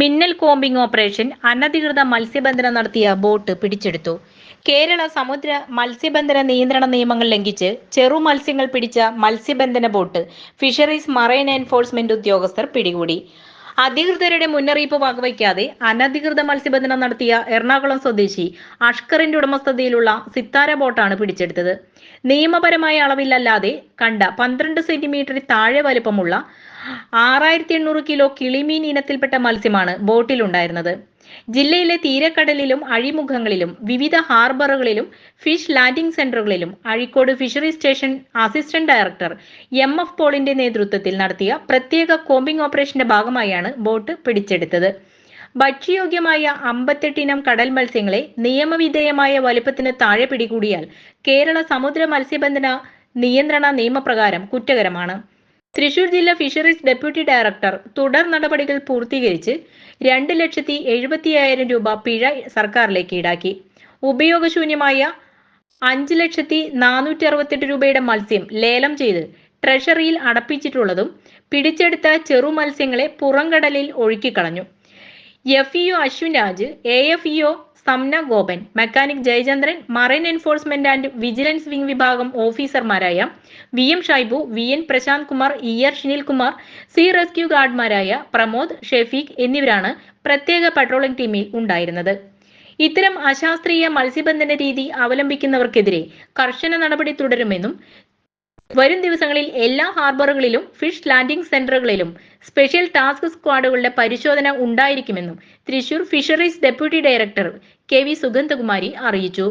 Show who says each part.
Speaker 1: മിന്നൽ combing operation അനധികൃത മത്സ്യബന്ധനം നടത്തിയ ബോട്ട് പിടിച്ചെടുത്തു. കേരള സമുദ്ര മത്സ്യബന്ധന നിയന്ത്രണ നിയമങ്ങൾ ലംഘിച്ച് ചെറു മത്സ്യങ്ങൾ പിടിച്ച മത്സ്യബന്ധന ബോട്ട് ഫിഷറീസ് മറൈൻ എൻഫോഴ്സ്മെന്റ് ഉദ്യോഗസ്ഥർ പിടികൂടി. അധികൃതരുടെ മുന്നറിയിപ്പ് വകവയ്ക്കാതെ അനധികൃത മത്സ്യബന്ധനം നടത്തിയ എറണാകുളം സ്വദേശി അഷ്കറിന്റെ ഉടമസ്ഥതയിലുള്ള സിത്താര ബോട്ടാണ് പിടിച്ചെടുത്തത്. നിയമപരമായ അളവിലല്ലാതെ കണ്ട പന്ത്രണ്ട് സെന്റിമീറ്റർ താഴെ വലുപ്പമുള്ള ആറായിരത്തി എണ്ണൂറ് കിലോ കിളിമീൻ ഇനത്തിൽപ്പെട്ട മത്സ്യമാണ് ബോട്ടിലുണ്ടായിരുന്നത്. ജില്ലയിലെ തീരക്കടലിലും അഴിമുഖങ്ങളിലും വിവിധ ഹാർബറുകളിലും fish landing സെന്ററുകളിലും Azhikode fishery station assistant director M F പോളിന്റെ നേതൃത്വത്തിൽ നടത്തിയ പ്രത്യേക കോമ്പിംഗ് ഓപ്പറേഷന്റെ ഭാഗമായാണ് ബോട്ട് പിടിച്ചെടുത്തത്. ഭക്ഷ്യയോഗ്യമായ അമ്പത്തെട്ടിനം കടൽ മത്സ്യങ്ങളെ നിയമവിധേയമായ വലുപ്പത്തിന് താഴെ പിടികൂടിയാൽ കേരള സമുദ്ര മത്സ്യബന്ധന നിയന്ത്രണ നിയമപ്രകാരം കുറ്റകരമാണ്. തൃശൂർ ജില്ലാ ഫിഷറീസ് ഡെപ്യൂട്ടി ഡയറക്ടർ തുടർ നടപടികൾ പൂർത്തീകരിച്ച് രണ്ട് ലക്ഷത്തി എഴുപത്തിയായിരം രൂപ പിഴ സർക്കാരിലേക്ക് ഈടാക്കി. ഉപയോഗശൂന്യമായ അഞ്ച് ലക്ഷത്തി നാനൂറ്റി അറുപത്തെട്ട് രൂപയുടെ മത്സ്യം ലേലം ചെയ്ത് ട്രഷറിയിൽ അടപ്പിച്ചിട്ടുള്ളതും പിടിച്ചെടുത്ത ചെറു മത്സ്യങ്ങളെ പുറംകടലിൽ ഒഴുക്കിക്കളഞ്ഞു. F E O Ashwin Raj A F E O Samna Gopan mechanic Jayachandran marine enforcement and vigilance wing വിഭാഗം ഓഫീസർമാരായ V M Shaibu V N Prashanth Kumar E R Shinilkumar C rescue ഗാർഡ്മാരായ Pramod Shefeeq എന്നിവരാണ് പ്രത്യേക പട്രോളിംഗ് ടീമിൽ ഉണ്ടായിരുന്നത്. ഇത്തരം അശാസ്ത്രീയ മത്സ്യബന്ധന രീതി അവലംബിക്കുന്നവർക്കെതിരെ കർശന നടപടി തുടരുമെന്നും വരും ദിവസങ്ങളിൽ എല്ലാ ഹാർബറുകളിലും ഫിഷ് ലാൻഡിംഗ് സെന്ററുകളിലും സ്പെഷ്യൽ ടാസ്ക് സ്ക്വാഡുകളുടെ പരിശോധന ഉണ്ടായിരിക്കുമെന്നും Thrissur fisheries deputy director K V Sugandhakumari അറിയിച്ചു.